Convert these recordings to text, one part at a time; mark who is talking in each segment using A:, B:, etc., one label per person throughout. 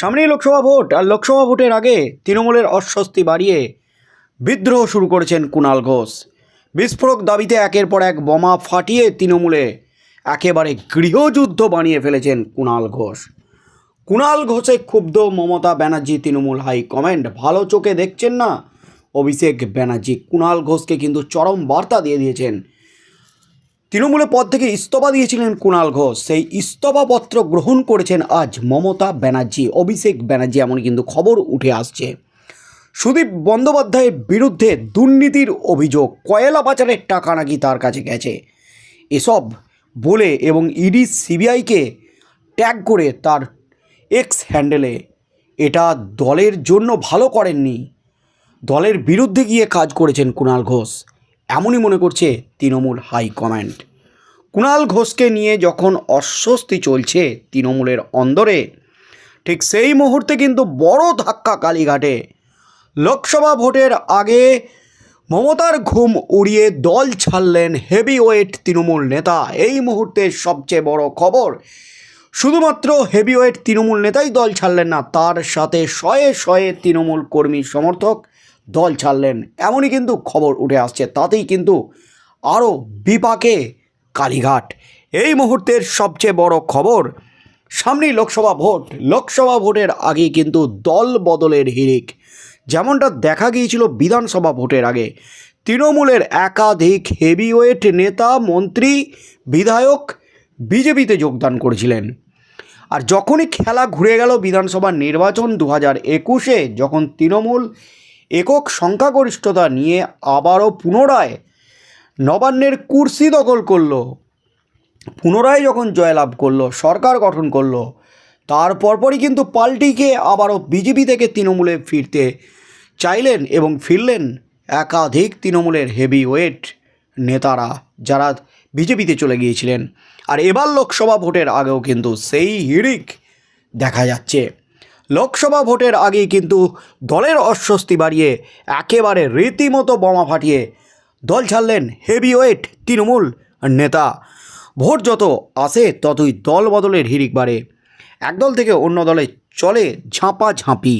A: সামনেই লোকসভা ভোট, আর লোকসভা ভোটের আগে তৃণমূলের অস্বস্তি বাড়িয়ে বিদ্রোহ শুরু করেছেন কুণাল ঘোষ। বিস্ফোরক দাবিতে একের পর এক বোমা ফাটিয়ে তৃণমূলে একেবারে গৃহযুদ্ধ বানিয়ে ফেলেছেন কুণাল ঘোষ। কুণাল ঘোষে ক্ষুব্ধ Mamata Banerjee Trinamool high high command, ভালো চোখে দেখছেন না? অভিষেক ব্যানার্জি কুণাল ঘোষকে কিন্তু চরম বার্তা দিয়ে দিয়েছেন তৃণমূলের পদ থেকে ইস্তফা দিয়েছিলেন কুণাল ঘোষ। সেই ইস্তফাপত্র গ্রহণ করেছেন আজ মমতা ব্যানার্জি, অভিষেক ব্যানার্জি এমন কিন্তু খবর উঠে আসছে। সুদীপ বন্দ্যোপাধ্যায়ের বিরুদ্ধে দুর্নীতির অভিযোগ, কয়লা পাচারের টাকা নাকি তার কাছে গেছে? এসব বলে এবং ইডি সিবিআইকে ট্যাগ করে তার এক্স হ্যান্ডেলে, এটা দলের জন্য ভালো করেননি। দলের বিরুদ্ধে গিয়ে কাজ করেছেন কুণাল ঘোষ। এমনই মনে করছে তৃণমূল হাইকমান্ড কুণাল ঘোষকে নিয়ে যখন অস্বস্তি চলছে তৃণমূলের অন্দরে, ঠিক সেই মুহূর্তে কিন্তু বড় ধাক্কা কালীঘাটে। লোকসভা ভোটের আগে মমতার ঘুম উড়িয়ে দল ছাড়লেন হেভিওয়েট তৃণমূল নেতা। এই মুহূর্তের সবচেয়ে বড় খবর, শুধুমাত্র হেভিওয়েট তৃণমূল নেতাই দল ছাড়লেন না, তার সাথে শয়ে শয়ে তৃণমূল কর্মী সমর্থক দল ছাড়লেন। এমনই কিন্তু খবর উঠে আসছে, তাতেই কিন্তু আরও বিপাকে কালীঘাট। এই মুহূর্তের সবচেয়ে বড় খবর, সামনেই লোকসভা ভোট। লোকসভা ভোটের আগে কিন্তু দল বদলের হিড়িক। যেমনটা দেখা গিয়েছিল বিধানসভা ভোটের আগে। তৃণমূলের একাধিক হেভিওয়েট নেতা, মন্ত্রী, বিধায়ক বিজেপিতে যোগদান করেছিলেন। আর যখনই খেলা ঘুরে গেল বিধানসভা নির্বাচন দু হাজার একুশে, যখন তৃণমূল একক সংখ্যাগরিষ্ঠতা নিয়ে আবারও পুনরায় নবান্নের কুর্সি দখল করল। পুনরায় যখন জয়লাভ করল, সরকার গঠন করল, তার পরপরই কিন্তু পাল্টিকে আবারও বিজেপি থেকে তৃণমূলে ফিরতে চাইলেন এবং ফিরলেন একাধিক তৃণমূলের হেভি ওয়েট নেতারা যারা বিজেপিতে চলে গিয়েছিলেন। আর এবার লোকসভা ভোটের আগেও কিন্তু সেই হিড়িক দেখা যাচ্ছে। লোকসভা ভোটের আগেই কিন্তু দলের অস্বস্তি বাড়িয়ে একেবারে রীতিমতো বোমা ফাটিয়ে দল ছাড়লেন হেভিওয়েট তৃণমূল নেতা। ভোট যত আসে, ততই দল বদলের হিড়িক বাড়ে। একদল থেকে অন্য দলে চলে ঝাঁপা ঝাঁপি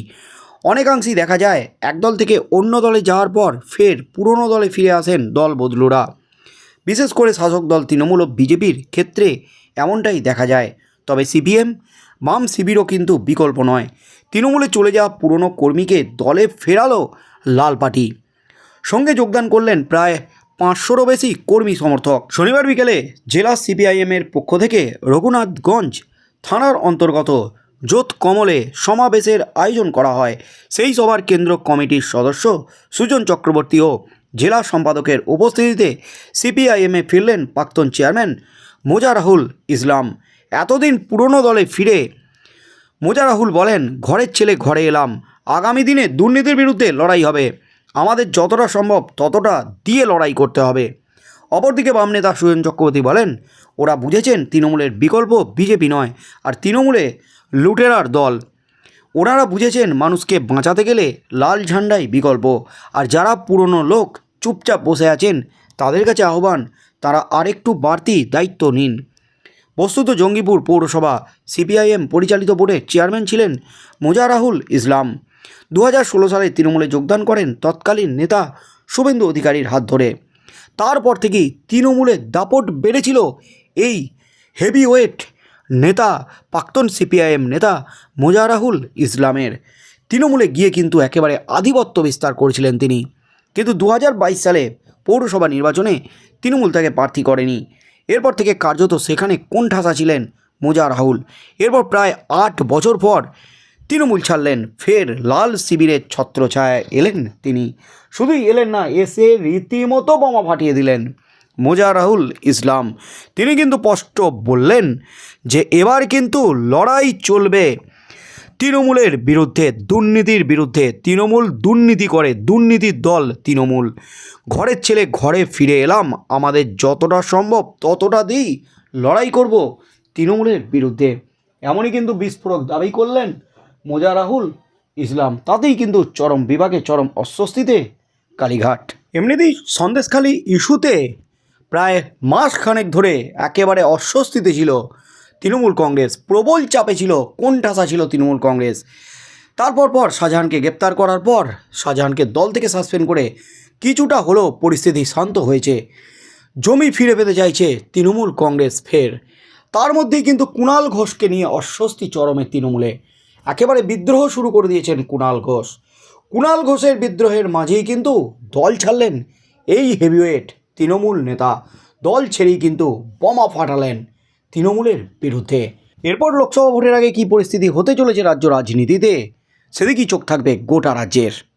A: অনেকাংশেই দেখা যায়, একদল থেকে অন্য দলে যাওয়ার পর ফের পুরনো দলে ফিরে আসেন দল বদলুরা। বিশেষ করে শাসক দল তৃণমূল ও বিজেপির ক্ষেত্রে এমনটাই দেখা যায়। তবে সিপিএম বাম শিবিরও কিন্তু বিকল্প নয়। তৃণমূলে চলে যাওয়া পুরনো কর্মীকে দলে ফেরালো লাল পার্টি সঙ্গে যোগদান করলেন প্রায় পাঁচশোরও বেশি কর্মী সমর্থক। শনিবার বিকেলে জেলা সিপিআইএমের পক্ষ থেকে রঘুনাথগঞ্জ থানার অন্তর্গত জোত কমলে সমাবেশের আয়োজন করা হয়। সেই সভার কেন্দ্র কমিটির সদস্য সুজন চক্রবর্তী ও জেলা সম্পাদকের উপস্থিতিতে সিপিআইএমে ফিরলেন প্রাক্তন চেয়ারম্যান মোজারাহুল ইসলাম। এতদিন পুরনো দলে ফিরে মোজারাহুল বলেন, ঘরের ছেলে ঘরে এলাম। আগামী দিনে দুর্নীতির বিরুদ্ধে লড়াই হবে। আমাদের যতটা সম্ভব ততটা দিয়ে লড়াই করতে হবে। অপরদিকে বাম নেতা সুজন চক্রবর্তী বলেন, ওরা বুঝেছেন তৃণমূলের বিকল্প বিজেপি নয়, আর তৃণমূলে লুটেরার দল। ওনারা বুঝেছেন মানুষকে বাঁচাতে গেলে লাল ঝান্ডাই বিকল্প। আর যারা পুরনো লোক চুপচাপ বসে আছেন, তাদের কাছে আহ্বান, তারা আরেকটু বাড়তি দায়িত্ব নিন। বস্তুত জঙ্গিপুর পৌরসভা, সিপিআইএম পরিচালিত বোর্ডের চেয়ারম্যান ছিলেন মোজারাহুল ইসলাম। দু হাজার ষোলো সালে তৃণমূলে যোগদান করেন তৎকালীন নেতা শুভেন্দু অধিকারীর হাত ধরে। তারপর থেকেই তৃণমূলের দাপট বেড়েছিল এই হেভিওয়েট নেতা, প্রাক্তন সিপিআইএম নেতা মোজারাহুল ইসলামের। তৃণমূলে গিয়ে কিন্তু একেবারে আধিপত্য বিস্তার করেছিলেন তিনি। কিন্তু দু হাজার বাইশ সালে পৌরসভা নির্বাচনে তৃণমূল তাকে প্রার্থী করেনি। এরপর থেকে কার্যত সেখানে কোন ঠাসা ছিলেন মোজা রাহুল। এরপর প্রায় আট বছর পর তৃণমূল ছাড়লেন, ফের লাল শিবিরের ছত্রছায়ায় এলেন তিনি। শুধুই এলেন না, এসে রীতিমতো বোমা ফাটিয়ে দিলেন মোজা রাহুল ইসলাম। তিনি কিন্তু স্পষ্ট বললেন যে এবার কিন্তু লড়াই চলবে। তৃণমূলের বিরুদ্ধে, দুর্নীতির বিরুদ্ধে। তৃণমূল দুর্নীতি করে, দুর্নীতির দল তৃণমূল। ঘরের ছেলে ঘরে ফিরে এলাম, আমাদের যতটা সম্ভব ততটা দিই লড়াই করব তৃণমূলের বিরুদ্ধে। এমনই কিন্তু বিস্ফোরক দাবি করলেন মোজা রাহুল ইসলাম। তাতেই কিন্তু চরম বিভাগে, চরম অস্বস্তিতে কালীঘাট। এমনিতেই সন্দেশখালী ইস্যুতে প্রায় মাস খানেক ধরে একেবারে অস্বস্তিতে ছিল তৃণমূল কংগ্রেস। প্রবল চাপে ছিল, কোন ঠাসা ছিল তৃণমূল কংগ্রেস। তারপর পর শাহজাহানকে গ্রেপ্তার করার পর শাহজাহানকে দল থেকে সাসপেন্ড করে কিছুটা হলেও পরিস্থিতি শান্ত হয়েছে। জমি ফিরে পেতে চাইছে তৃণমূল কংগ্রেস ফের। তার মধ্যেই কিন্তু কুণাল ঘোষকে নিয়ে অস্বস্তি চরমে তৃণমূলে। একেবারে বিদ্রোহ শুরু করে দিয়েছেন কুণাল ঘোষ। কুণাল ঘোষের বিদ্রোহের মাঝেই কিন্তু দল ছাড়লেন এই হেভিওয়েট তৃণমূল নেতা। দল ছেড়েই কিন্তু বোমা ফাটালেন। তৃণমূলের বিরুদ্ধে। এরপর লোকসভা ভোটের আগে কি পরিস্থিতি হতে চলেছে রাজ্য রাজনীতিতে? সেদিকেই চোখ থাকবে গোটা রাজ্যের।